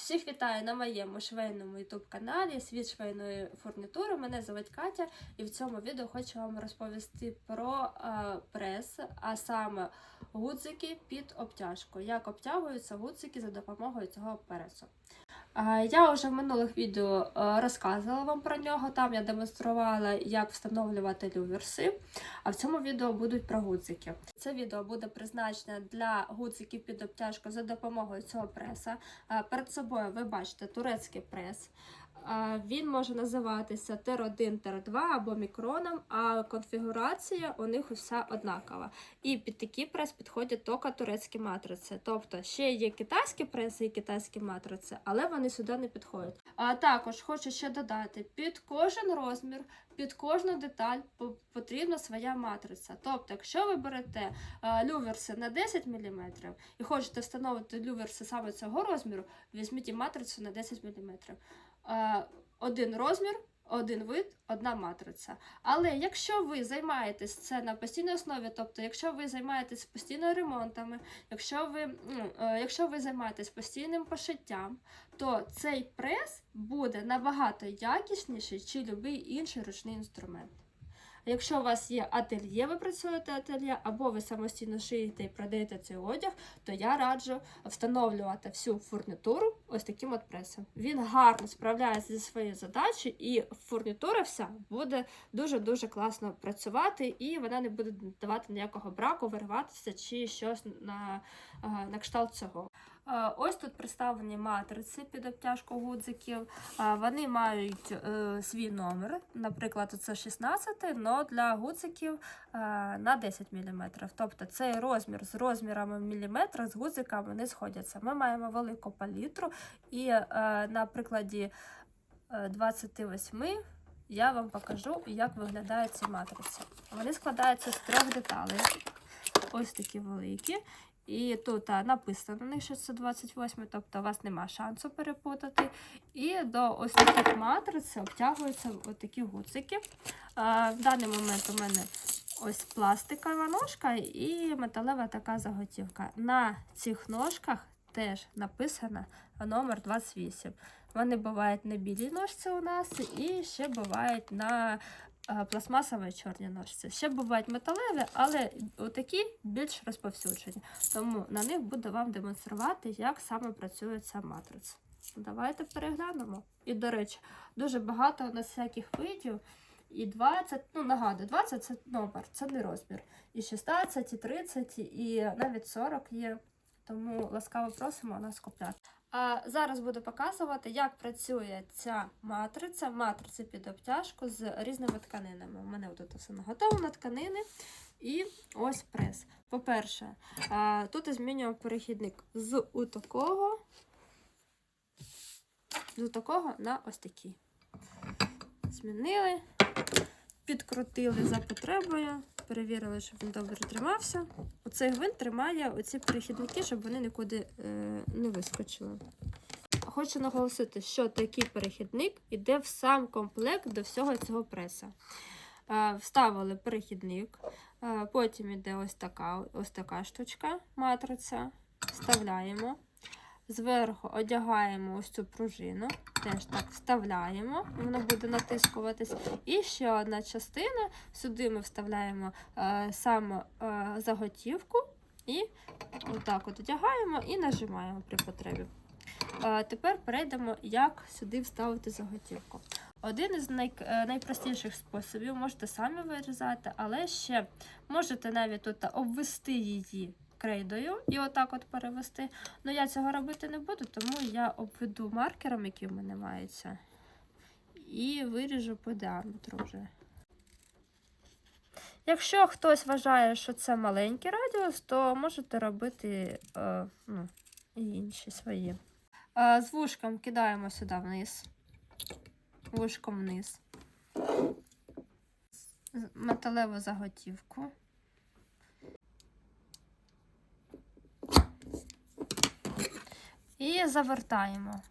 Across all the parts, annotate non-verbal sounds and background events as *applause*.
Всіх вітаю на моєму швейному ютуб-каналі Світ швейної фурнітури. Мене звуть Катя, і в цьому відео хочу вам розповісти про е, прес, а саме гудзики під обтяжку. Як обтягуються гудзики за допомогою цього пресу. Я вже в минулих відео е, розказувала вам про нього. Там я демонструвала, як встановлювати люверси. А в цьому відео будуть про гудзики. Це відео буде призначене для гудзиків під обтяжку за допомогою цього преса. Е, Перед собою ви бачите турецький прес. Він може називатися тер-1, тер-2 або мікроном, а конфігурація у них уся однакова. І під такий прес підходять тільки турецькі матриці. Тобто ще є китайські преси і китайські матриці, але вони сюди не підходять. А також хочу ще додати: під кожен розмір, під кожну деталь по- потрібна своя матриця. Тобто, якщо ви берете е, люверси на 10 мм і хочете встановити люверси саме цього розміру, візьміть і матрицю на 10 мм. Е, Один розмір, один вид, одна матриця. Але якщо ви займаєтесь це на постійній основі, тобто, якщо ви займаєтесь постійно ремонтами, якщо ви, ну, е, якщо ви займаєтесь постійним пошиттям, то цей прес буде набагато якісніший, чи будь-який інший ручний інструмент. Якщо у вас є ательє, ви працюєте ательє, або ви самостійно шиєте і продаєте цей одяг, то я раджу встановлювати всю фурнітуру ось таким от пресом. Він гарно справляється зі своєю задачею, і фурнітура вся буде дуже-дуже класно працювати, і вона не буде давати ніякого браку, вириватися чи щось на, е, на кшталт цього. Е, Ось тут представлені матриці під обтяжку гудзиків. Е, Вони мають е, свій номер, наприклад, це 16, але для гудзиків на 10 мм. Тобто цей розмір з розмірами міліметра з гудзиками не сходяться. Ми маємо велику палітру, і на прикладі е, 28 я вам покажу, як виглядають ці матриці. Вони складаються з трьох деталей. Ось такі великі. І тут написано на них, що це 28, тобто у вас нема шансу перепутати. І до ось таких матриць обтягуються такі гуцики. В даний момент у мене ось пластикова ножка і металева така заготівка. На цих ножках теж написано номер 28. Вони бувають на білій ножці у нас, і ще бувають на е, пластмасовій чорній ножці. Ще бувають металеві, але такі більш розповсюджені. Тому на них буду вам демонструвати, як саме працює ця матриця. Давайте переглянемо. І, до речі, дуже багато у нас всяких видів. І 20, ну нагадую, 20 це номер, це не розмір. І 16, і 30, і навіть 40 є. Тому ласкаво просимо нас купляти. А зараз буду показувати, як працює ця матриця, матриця під обтяжку з різними тканинами. У мене тут все наготовлено тканини і ось прес. По-перше, тут я змінюю перехідник з у такого, з у такого на ось такий. Змінили, підкрутили за потребою, перевірили, щоб він добре тримався. Оцей гвинт тримає оці перехідники, щоб вони нікуди е, не вискочили. Хочу наголосити, що такий перехідник йде в сам комплект до всього цього преса. Е, вставили перехідник, е, потім йде ось така, ось така штучка, матриця. Вставляємо. Зверху одягаємо ось цю пружину, теж так вставляємо, воно буде натискуватись. І ще одна частина. Сюди ми вставляємо е, саме е, заготівку і отак от одягаємо і нажимаємо при потребі. Е, тепер перейдемо, як сюди вставити заготівку. Один із най, е, найпростіших способів можете самі вирізати, але ще можете навіть тут обвести її крейдою і отак от перевести. Ну я цього робити не буду, тому я обведу маркером, який в мене мається, і виріжу по діаметру вже. Якщо хтось вважає, що це маленький радіус, то можете робити е, ну, і інші свої. Е, з вушком кидаємо сюди вниз. Вушком вниз. Металеву заготівку. І завертаємо.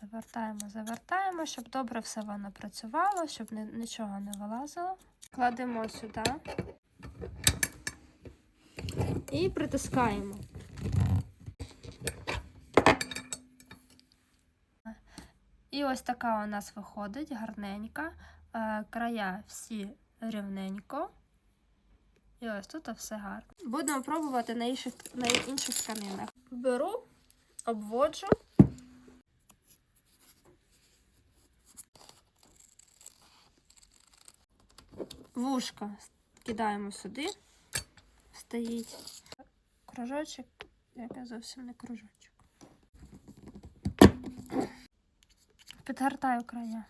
Завертаємо, завертаємо, щоб добре все воно працювало, щоб нічого не вилазило. Кладемо сюди і притискаємо. І ось така у нас виходить гарненька. Е, Края всі рівненько. І ось тут все гарно. Будемо пробувати на інших, на інших тканинах. Беру, обводжу. Вушка кидаємо сюди, стоїть. Кружочок, яке зовсім не кружочок. Підгортаю края.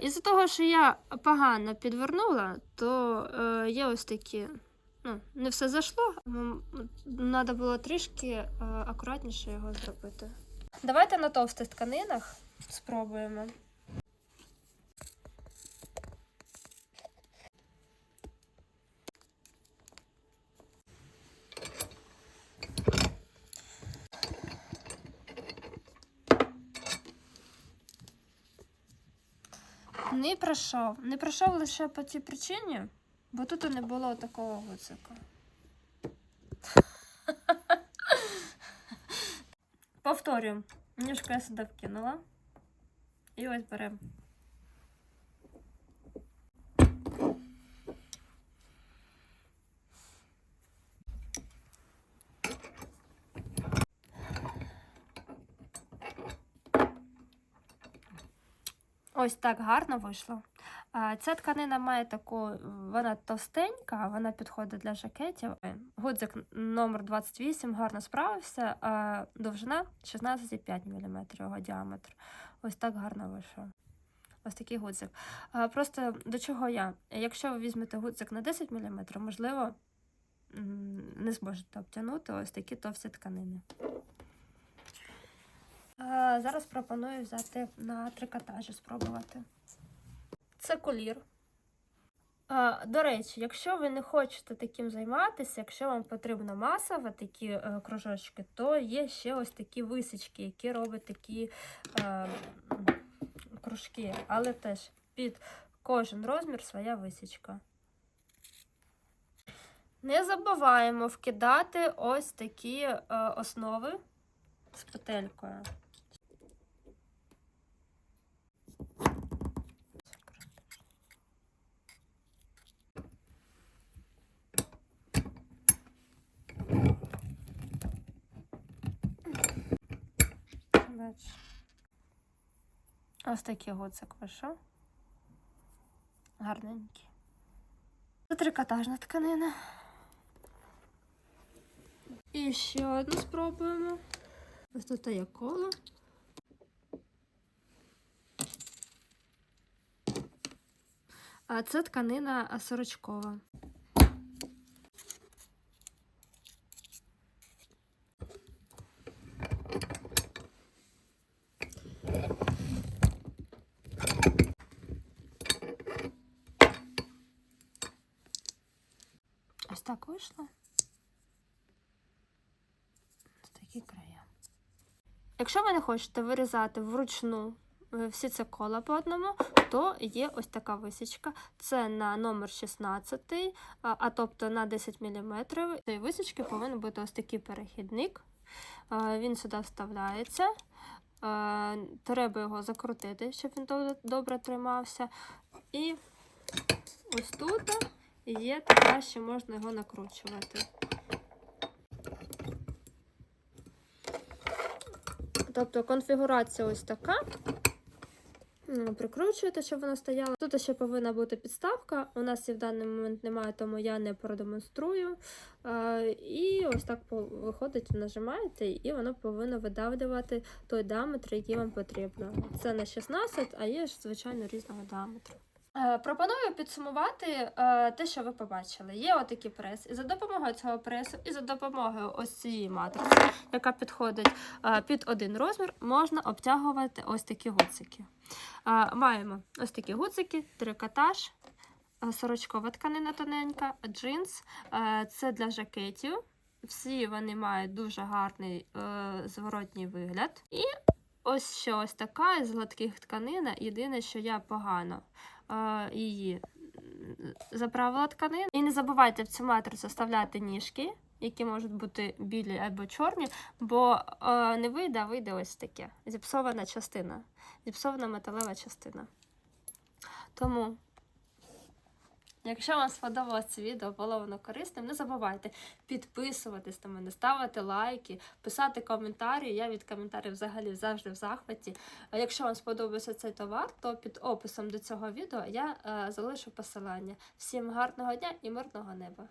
Із-за того, що я погано підвернула, то е, є ось такі. Ну, не все зайшло, треба було трішки е, акуратніше його зробити. Давайте на товстих тканинах спробуємо. Не пройшов. Не пройшов лише по цій причині, бо тут не було такого гуцика. *laughs* Повторюю, ніжку я сюди вкинула. І ось беремо. Ось так гарно вийшло. Ця тканина має таку, вона товстенька, вона підходить для жакетів. Гудзик номер 28 гарно справився, а довжина 16,5 мм його діаметр. Ось так гарно вийшов. Ось такий гудзик. Просто до чого я? Якщо ви візьмете гудзик на 10 мм, можливо, не зможете обтягнути ось такі товсті тканини. Зараз пропоную взяти на трикотажі спробувати. Це колір. До речі, якщо ви не хочете таким займатися, якщо вам потрібна масова такі е, кружочки, то є ще ось такі висічки, які роблять такі е, кружки, але теж під кожен розмір своя висічка. Не забуваємо вкидати ось такі е, основи з петелькою. Бачиш. Ось такий гуцик вийшов. Гарненький. Це трикотажна тканина. І ще одну спробуємо. Ось тут є коло. А це тканина сорочкова. Ось так вийшло. Такі края. Якщо ви не хочете вирізати вручну е, всі це кола по одному, то є ось така висічка. Це на номер 16, а, тобто на 10 мм. Цієї висічки повинен бути ось такий перехідник. А, Він сюди вставляється. А, Треба його закрутити, щоб він добре тримався. І ось тут є така, що можна його накручувати. Тобто конфігурація ось така. Прикручуєте, щоб вона стояла. Тут ще повинна бути підставка. У нас її в даний момент немає, тому я не продемонструю. І ось так виходить, нажимаєте, і воно повинно видавлювати той діаметр, який вам потрібно. Це на 16, а є звичайно, різного діаметру. Е, Пропоную підсумувати е, те, що ви побачили. Є отакий прес, і за допомогою цього пресу, і за допомогою ось цієї матриці, яка підходить е, під один розмір, можна обтягувати ось такі гуцики. Маємо ось такі гуцики, трикотаж, сорочкова тканина тоненька, джинс. Це для жакетів. Всі вони мають дуже гарний зворотній вигляд. І ось ще ось така із гладких тканина. Єдине, що я погано її заправила тканину. І не забувайте в цю матрицю вставляти ніжки, які можуть бути білі або чорні, бо не вийде, а вийде ось таке. Зіпсована частина, зіпсована металева частина. Тому. Якщо вам сподобалось це відео, було воно корисним, не забувайте підписуватись на мене, ставити лайки, писати коментарі. Я від коментарів взагалі завжди в захваті. Якщо вам сподобався цей товар, то під описом до цього відео я е, залишу посилання. Всім гарного дня і мирного неба!